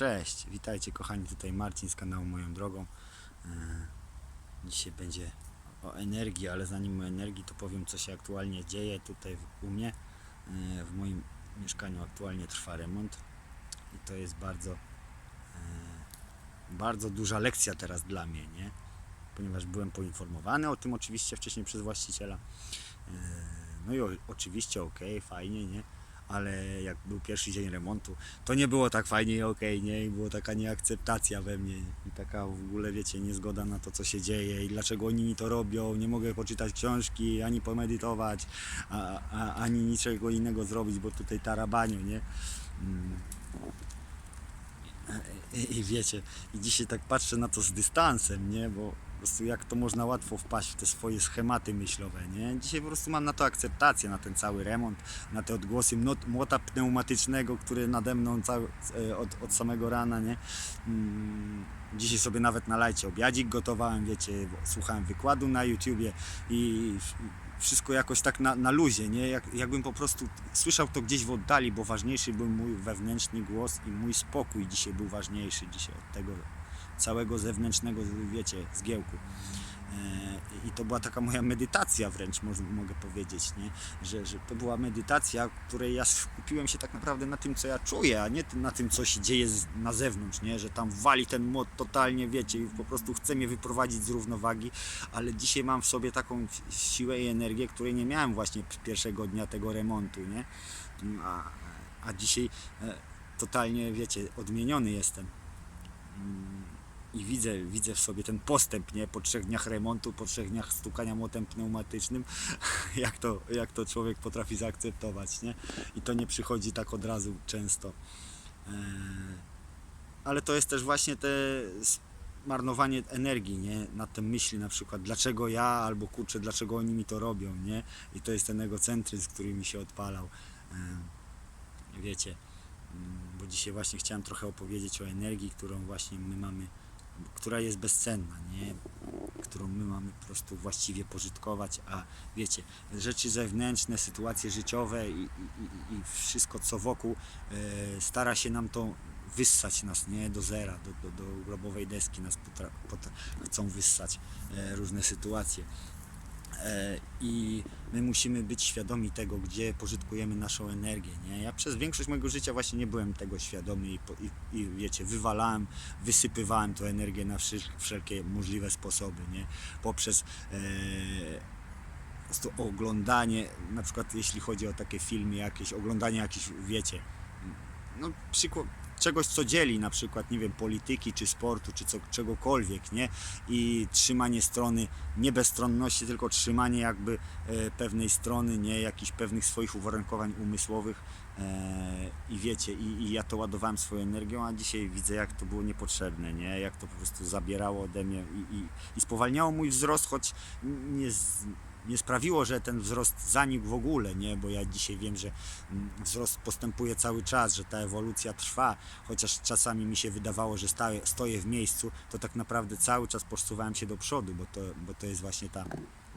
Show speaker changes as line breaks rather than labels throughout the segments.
Cześć, witajcie kochani, tutaj Marcin z kanału Moją Drogą. E, Dzisiaj będzie o energii, ale zanim o energii to powiem co się aktualnie dzieje tutaj u mnie. E, W moim mieszkaniu aktualnie trwa remont i to jest bardzo, e, bardzo duża lekcja teraz dla mnie, nie? Ponieważ byłem poinformowany o tym oczywiście wcześniej przez właściciela. No i oczywiście ok, fajnie, nie? Ale jak był pierwszy dzień remontu, to nie było tak fajnie i okej, nie? I była taka nieakceptacja we mnie i taka w ogóle, wiecie, niezgoda na to, co się dzieje i dlaczego oni mi to robią. Nie mogę poczytać książki, ani pomedytować, a, a, ani niczego innego zrobić, bo tutaj tarabaniu, nie? Mm. I, I wiecie, i dzisiaj tak patrzę na to z dystansem, nie? Bo prostu jak to można łatwo wpaść w te swoje schematy myślowe, nie? Dzisiaj po prostu mam na to akceptację, na ten cały remont, na te odgłosy młota pneumatycznego, który nade mną cały, e, od, od samego rana, nie? Mm, Dzisiaj sobie nawet na lajcie obiadzik gotowałem, wiecie, słuchałem wykładu na YouTubie i wszystko jakoś tak na, na luzie, nie? Jak, jakbym po prostu słyszał to gdzieś w oddali, bo ważniejszy był mój wewnętrzny głos i mój spokój dzisiaj był ważniejszy dzisiaj od tego całego zewnętrznego, wiecie, zgiełku. E, I to była taka moja medytacja wręcz, mogę powiedzieć, nie? Że, że to była medytacja, której ja skupiłem się tak naprawdę na tym, co ja czuję, a nie na tym, co się dzieje na zewnątrz, nie? Że tam wali ten młot totalnie, wiecie, i po prostu chce mnie wyprowadzić z równowagi, ale dzisiaj mam w sobie taką si- siłę i energię, której nie miałem właśnie pierwszego dnia tego remontu, nie? A, a dzisiaj e, totalnie, wiecie, odmieniony jestem. I widzę, widzę w sobie ten postęp, nie? Po trzech dniach remontu, po trzech dniach stukania młotem pneumatycznym, jak to, jak to człowiek potrafi zaakceptować, nie? I to nie przychodzi tak od razu często. E, Ale to jest też właśnie te marnowanie energii, nie? Na te myśli na przykład, dlaczego ja, albo kurczę, dlaczego oni mi to robią, nie? I to jest ten egocentryzm, który mi się odpalał. E, Wiecie, mm, bo dzisiaj właśnie chciałem trochę opowiedzieć o energii, którą właśnie my mamy, która jest bezcenna, nie? którą my mamy po prostu właściwie pożytkować, a wiecie, rzeczy zewnętrzne, sytuacje życiowe i, i, i- wszystko co wokół e, stara się nam to wyssać nas, nie, do zera, do, do, do grobowej deski nas potra, potra, chcą wyssać e, różne sytuacje. E, I my musimy być świadomi tego, gdzie pożytkujemy naszą energię. Nie? Ja przez większość mojego życia właśnie nie byłem tego świadomy i, i, i wiecie, wywalałem, wysypywałem tę energię na wszel- wszelkie możliwe sposoby, nie? Poprzez e, prostu oglądanie, na przykład jeśli chodzi o takie filmy jakieś, oglądanie jakichś, wiecie, no przykład czegoś, co dzieli, na przykład, nie wiem, polityki, czy sportu, czy co, czegokolwiek, nie? I trzymanie strony, nie bezstronności, tylko trzymanie jakby e, pewnej strony, nie? Jakichś pewnych swoich uwarunkowań umysłowych e, i wiecie, i, i ja to ładowałem swoją energią, a dzisiaj widzę, jak to było niepotrzebne, nie? Jak to po prostu zabierało ode mnie i, i, i spowalniało mój wzrost, choć nie, z, nie sprawiło, że ten wzrost zanikł w ogóle, nie? Bo ja dzisiaj wiem, że mm, wzrost postępuje cały czas, że ta ewolucja trwa, chociaż czasami mi się wydawało, że staję, stoję w miejscu, to tak naprawdę cały czas posuwałem się do przodu, bo to, bo to jest właśnie ta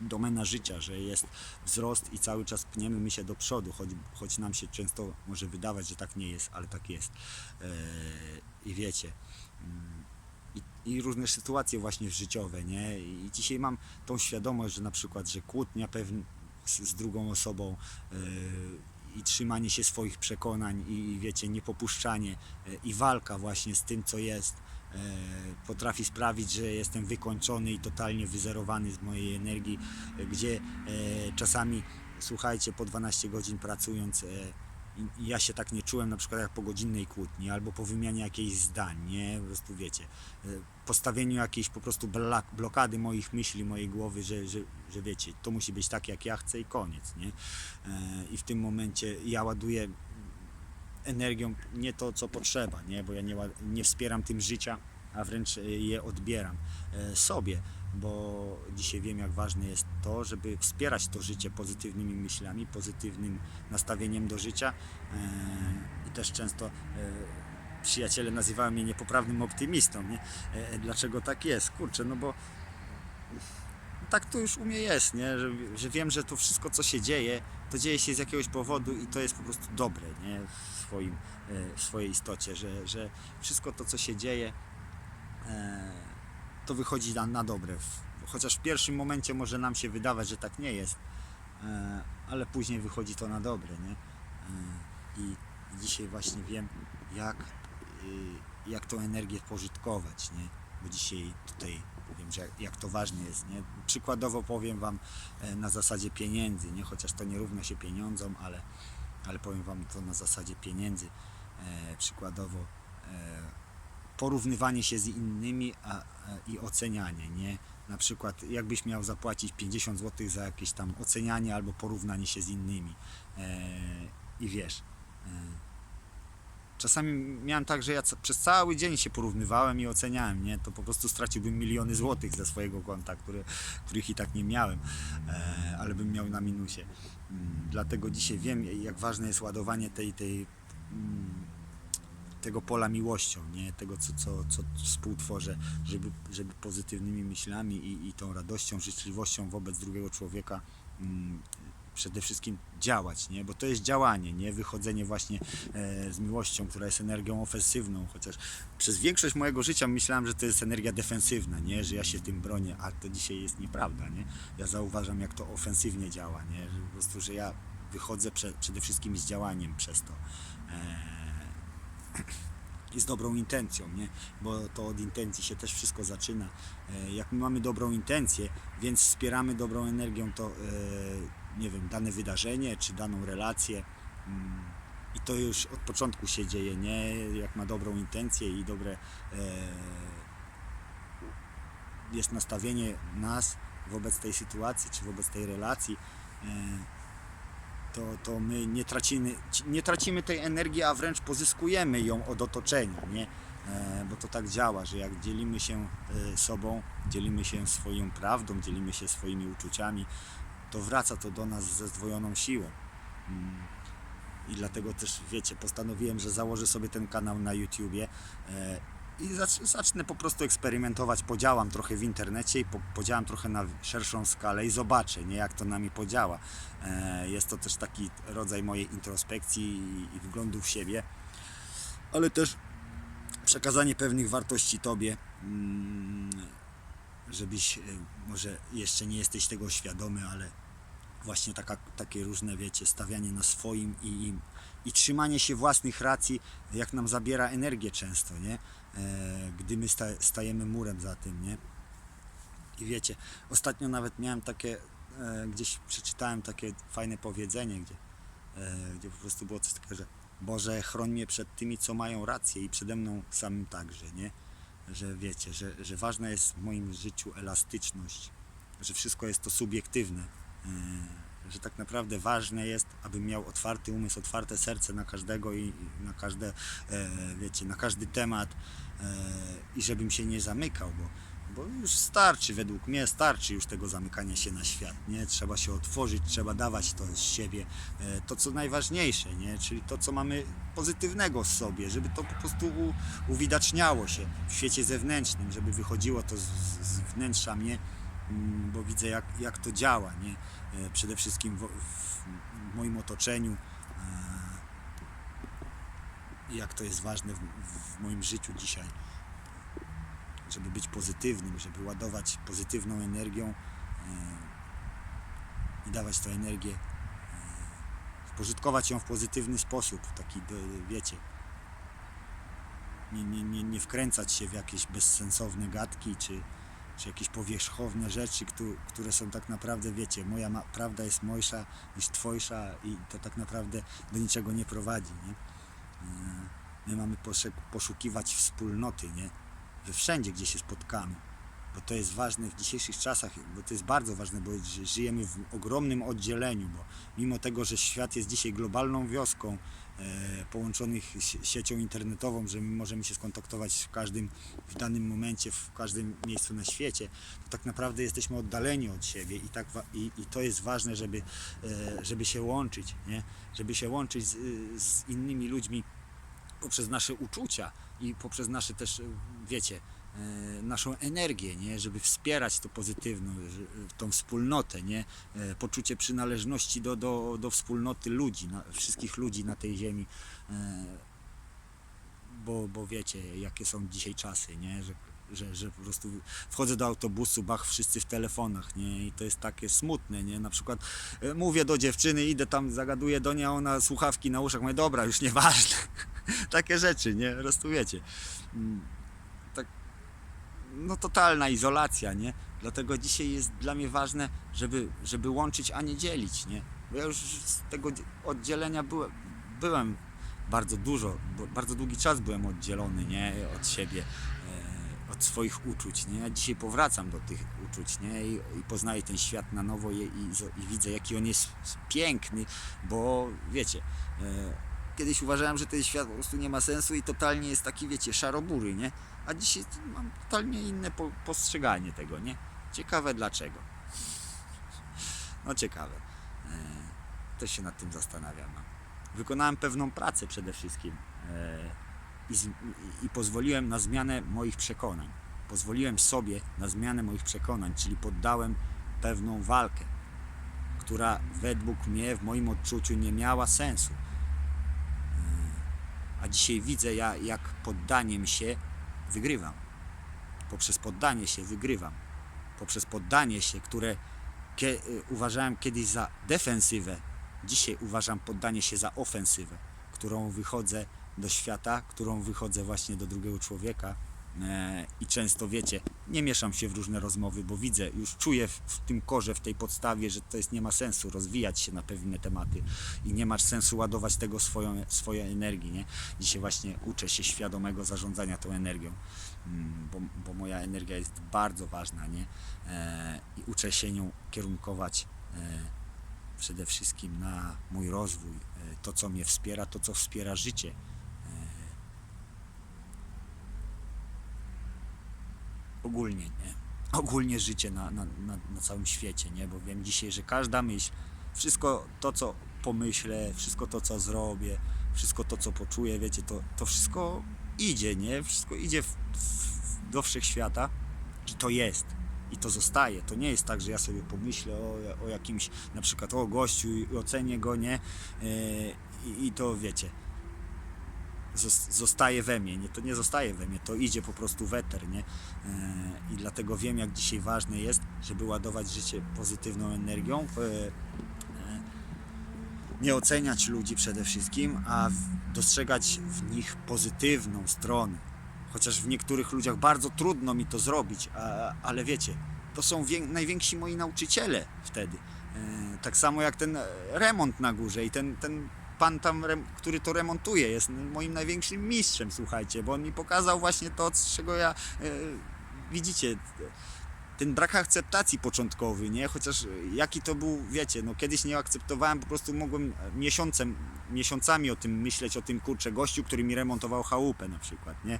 domena życia, że jest wzrost i cały czas pniemy my się do przodu, choć, choć nam się często może wydawać, że tak nie jest, ale tak jest. Eee, I wiecie, mm, i, i różne sytuacje właśnie życiowe, nie? I dzisiaj mam tą świadomość, że na przykład, że kłótnia pewn, z, drugą osobą yy, i trzymanie się swoich przekonań i wiecie, niepopuszczanie yy, i walka właśnie z tym, co jest, yy, potrafi sprawić, że jestem wykończony i totalnie wyzerowany z mojej energii, yy, gdzie yy, czasami, słuchajcie, po 12 godzin pracując, yy, ja się tak nie czułem na przykład jak po godzinnej kłótni albo po wymianie jakichś zdań, nie? Po prostu wiecie, y, postawieniu jakiejś po prostu blokady moich myśli, mojej głowy, że, że, że wiecie, to musi być tak jak ja chcę i koniec, nie? E, I w tym momencie ja ładuję energią nie to, co potrzeba, nie? Bo ja nie, nie wspieram tym życia, a wręcz e, je odbieram e, sobie, bo dzisiaj wiem, jak ważne jest to, żeby wspierać to życie pozytywnymi myślami, pozytywnym nastawieniem do życia e, i też często e, przyjaciele nazywają mnie niepoprawnym optymistą, nie? E, Dlaczego tak jest? Kurczę, no bo tak to już u mnie jest, nie? Że, że wiem, że to wszystko, co się dzieje, to dzieje się z jakiegoś powodu i to jest po prostu dobre, nie? W, swoim, w swojej istocie, że, że wszystko to, co się dzieje, to wychodzi na, na dobre. Chociaż w pierwszym momencie może nam się wydawać, że tak nie jest, e, ale później wychodzi to na dobre, nie? E, I dzisiaj właśnie wiem, jak, y, jak tą energię pożytkować, nie? Bo dzisiaj tutaj wiem, że jak, to ważne jest, nie? Przykładowo powiem Wam e, na zasadzie pieniędzy, nie? Chociaż to nie równa się pieniądzom, ale, ale powiem Wam to na zasadzie pieniędzy. E, przykładowo e, porównywanie się z innymi a, a, i ocenianie, nie? Na przykład jakbyś miał zapłacić 50 zł za jakieś tam ocenianie albo porównanie się z innymi e, i wiesz, e, czasami miałem tak, że ja przez cały dzień się porównywałem i oceniałem, nie? To po prostu straciłbym miliony złotych ze swojego konta, które, których i tak nie miałem, e, ale bym miał na minusie. Mm, Dlatego dzisiaj wiem, jak ważne jest ładowanie tej, tej mm, tego pola miłością, nie? tego co, co, co współtworzę, żeby, żeby pozytywnymi myślami i, i tą radością, życzliwością wobec drugiego człowieka mm, przede wszystkim działać, nie? bo to jest działanie, nie wychodzenie właśnie e, z miłością, która jest energią ofensywną, chociaż przez większość mojego życia myślałem, że to jest energia defensywna, nie? że ja się tym bronię, a to dzisiaj jest nieprawda. Nie? Ja zauważam, jak to ofensywnie działa, nie? że po prostu, że ja wychodzę prze, przede wszystkim z działaniem przez to. E, z dobrą intencją, nie? bo to od intencji się też wszystko zaczyna. E, Jak my mamy dobrą intencję, więc wspieramy dobrą energią to, e, nie wiem, dane wydarzenie czy daną relację. mm, I to już od początku się dzieje, nie? Jak ma dobrą intencję i dobre e, jest nastawienie nas wobec tej sytuacji czy wobec tej relacji, to, to my nie tracimy, nie tracimy tej energii, a wręcz pozyskujemy ją od otoczenia, nie? E, bo to tak działa, że jak dzielimy się e, sobą, dzielimy się swoją prawdą, dzielimy się swoimi uczuciami, to wraca to do nas ze zdwojoną siłą. Mm. I dlatego też, wiecie, postanowiłem, że założę sobie ten kanał na YouTubie e, i zacz- zacznę po prostu eksperymentować, podziałam trochę w internecie i po, podziałam trochę na szerszą skalę i zobaczę, nie, jak to na mnie podziała. E, Jest to też taki rodzaj mojej introspekcji i, i wglądu w siebie, ale też przekazanie pewnych wartości Tobie, mm, żebyś, e, może jeszcze nie jesteś tego świadomy, ale właśnie taka, takie różne, wiecie, stawianie na swoim i, i, i trzymanie się własnych racji, jak nam zabiera energię często, nie? E, gdy my sta, stajemy murem za tym, nie? I wiecie, ostatnio nawet miałem takie, e, gdzieś przeczytałem takie fajne powiedzenie, gdzie, e, gdzie po prostu było coś takiego, że Boże, chroń mnie przed tymi, co mają rację i przede mną samym także, nie? Że wiecie, że, że ważna jest w moim życiu elastyczność, że wszystko jest to subiektywne, że tak naprawdę ważne jest, abym miał otwarty umysł, otwarte serce na każdego i na każde, e, wiecie, na każdy temat e, i żebym się nie zamykał, bo, bo już starczy, według mnie starczy już tego zamykania się na świat, nie? Trzeba się otworzyć, trzeba dawać to z siebie, e, to co najważniejsze, nie? Czyli to, co mamy pozytywnego w sobie, żeby to po prostu u, uwidaczniało się w świecie zewnętrznym, żeby wychodziło to z, z wnętrza mnie, bo widzę jak, jak to działa, nie? E, Przede wszystkim w, w moim otoczeniu, e, jak to jest ważne w, w moim życiu dzisiaj żeby być pozytywnym, żeby ładować pozytywną energią e, i dawać tę energię, spożytkować ją w pozytywny sposób, taki, wiecie, nie, nie, nie, nie wkręcać się w jakieś bezsensowne gadki, czy, czy jakieś powierzchowne rzeczy, któ- które są tak naprawdę, wiecie, moja prawda jest mojsza niż twojsza i to tak naprawdę do niczego nie prowadzi, nie? E, My mamy poszukiwać wspólnoty, nie? że wszędzie, gdzie się spotkamy, bo to jest ważne w dzisiejszych czasach, bo to jest bardzo ważne, bo ży- żyjemy w ogromnym oddzieleniu, bo mimo tego, że świat jest dzisiaj globalną wioską, połączonych sie- siecią internetową, że my możemy się skontaktować w każdym, w danym momencie, w każdym miejscu na świecie, to tak naprawdę jesteśmy oddaleni od siebie i, tak, i, i to jest ważne, żeby, e, żeby się łączyć, nie? żeby się łączyć z, z innymi ludźmi poprzez nasze uczucia i poprzez nasze też, e, wiecie, e, naszą energię, nie? żeby wspierać to pozytywną, że- tą wspólnotę, nie? E, poczucie przynależności do, do, do wspólnoty ludzi, na, wszystkich ludzi na tej ziemi. E, bo, bo wiecie, jakie są dzisiaj czasy, nie? Że, że, że po prostu wchodzę do autobusu, bach, wszyscy w telefonach, nie? I to jest takie smutne, nie? Na przykład e, mówię do dziewczyny, idę tam, zagaduję do niej, a ona słuchawki na uszach, mówię, dobra, już nieważne. takie rzeczy, nie? Po prostu wiecie. No totalna izolacja, nie? Dlatego dzisiaj jest dla mnie ważne, żeby, żeby łączyć, a nie dzielić, nie? Bo ja już z tego oddzielenia byłem, byłem bardzo dużo, bardzo długi czas byłem oddzielony, nie? Od siebie, e, od swoich uczuć, nie? Ja dzisiaj powracam do tych uczuć, nie? I, i poznaję ten świat na nowo i, i, i widzę, jaki on jest piękny, bo wiecie, e, kiedyś uważałem, że ten świat po prostu nie ma sensu i totalnie jest taki, wiecie, szarobury, nie? A dzisiaj mam totalnie inne po, postrzeganie tego, nie? Ciekawe dlaczego. No ciekawe. E, też się nad tym zastanawiam. No. Wykonałem pewną pracę przede wszystkim e, i, i, i pozwoliłem na zmianę moich przekonań. Pozwoliłem sobie na zmianę moich przekonań, czyli poddałem pewną walkę, która według mnie, w moim odczuciu, nie miała sensu. A dzisiaj widzę, ja, jak poddaniem się wygrywam. Poprzez poddanie się wygrywam. Poprzez poddanie się, które kie, y, uważałem kiedyś za defensywę, dzisiaj uważam poddanie się za ofensywę, którą wychodzę do świata, którą wychodzę właśnie do drugiego człowieka. E, I często wiecie, nie mieszam się w różne rozmowy, bo widzę, już czuję w, tym korze, w tej podstawie, że to jest nie ma sensu rozwijać się na pewne tematy i nie masz sensu ładować tego swoją, swojej energii. Nie? Dzisiaj właśnie uczę się świadomego zarządzania tą energią, mm, bo, bo moja energia jest bardzo ważna nie? E, i uczę się nią kierunkować e, przede wszystkim na mój rozwój, to co mnie wspiera, to co wspiera życie. Ogólnie, nie? Ogólnie życie na, na, na, na całym świecie, nie? Bo wiem dzisiaj, że każda myśl, wszystko to, co pomyślę, wszystko to, co zrobię, wszystko to, co poczuję, wiecie, to, to wszystko idzie, nie? Wszystko idzie w, w, do wszechświata i to jest. I to zostaje. To nie jest tak, że ja sobie pomyślę o, o jakimś, na przykład o gościu i ocenię go, nie? Yy, I, I to wiecie, zostaje we mnie. Nie, to nie zostaje we mnie, to idzie po prostu w eter, nie? E, I dlatego wiem, jak dzisiaj ważne jest, żeby ładować życie pozytywną energią. e, e, Nie oceniać ludzi przede wszystkim, a dostrzegać w nich pozytywną stronę. Chociaż w niektórych ludziach bardzo trudno mi to zrobić, ale wiecie, to są wię- najwięksi moi nauczyciele wtedy. Tak samo jak ten remont na górze i ten, ten pan tam, który to remontuje, jest moim największym mistrzem, słuchajcie, bo on mi pokazał właśnie to, z czego ja, e, widzicie, ten brak akceptacji początkowy, nie? Chociaż e, jaki to był, wiecie, no kiedyś nie akceptowałem, po prostu mogłem miesiącem, miesiącami o tym myśleć, o tym kurczę gościu, który mi remontował chałupę na przykład, nie?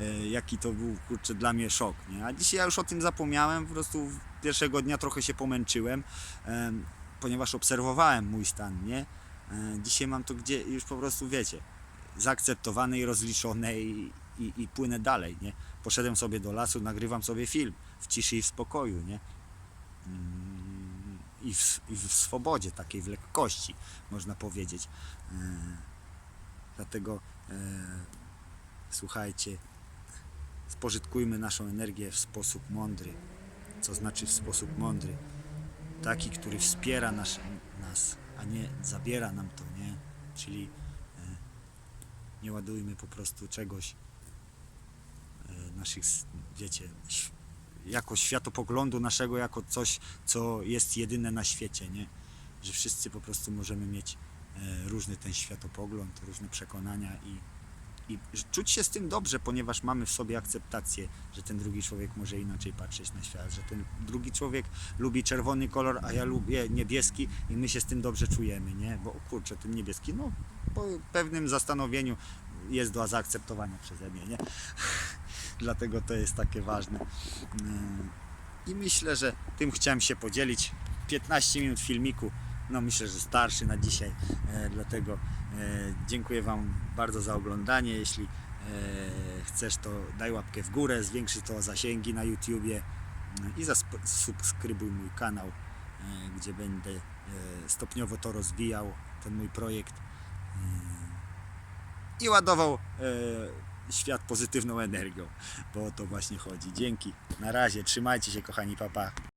E, Jaki to był, kurczę, dla mnie szok, nie? A dzisiaj ja już o tym zapomniałem, po prostu pierwszego dnia trochę się pomęczyłem, em, ponieważ obserwowałem mój stan, nie? E, Dzisiaj mam to gdzie już po prostu, wiecie, zaakceptowane i rozliczone i, i, i płynę dalej, nie? Poszedłem sobie do lasu, nagrywam sobie film w ciszy i w spokoju, nie? Mm, I w, i w swobodzie, takiej w lekkości, można powiedzieć. E, Dlatego e, słuchajcie, spożytkujmy naszą energię w sposób mądry. Co znaczy w sposób mądry? Taki, który wspiera nas, a nie zabiera nam to, nie? Czyli e, nie ładujmy po prostu czegoś e, naszych, wiecie, jako światopoglądu naszego, jako coś, co jest jedyne na świecie, nie? Że wszyscy po prostu możemy mieć e, różny ten światopogląd, różne przekonania i, i czuć się z tym dobrze, ponieważ mamy w sobie akceptację, że ten drugi człowiek może inaczej patrzeć na świat, że ten drugi człowiek lubi czerwony kolor, a ja lubię niebieski i my się z tym dobrze czujemy, nie? Bo kurczę, ten niebieski, no po pewnym zastanowieniu jest do zaakceptowania przeze mnie, nie? Dlatego to jest takie ważne. Ym, I myślę, że tym chciałem się podzielić. 15 minut filmiku, no myślę, że starszy na dzisiaj, e, dlatego e, dziękuję Wam bardzo za oglądanie. Jeśli E, chcesz to daj łapkę w górę, zwiększy to zasięgi na YouTubie mm, i zasubskrybuj mój kanał, gdzie będę stopniowo to rozwijał, ten mój projekt i ładował świat pozytywną energią, bo o to właśnie chodzi. Dzięki, na razie, trzymajcie się kochani, papa.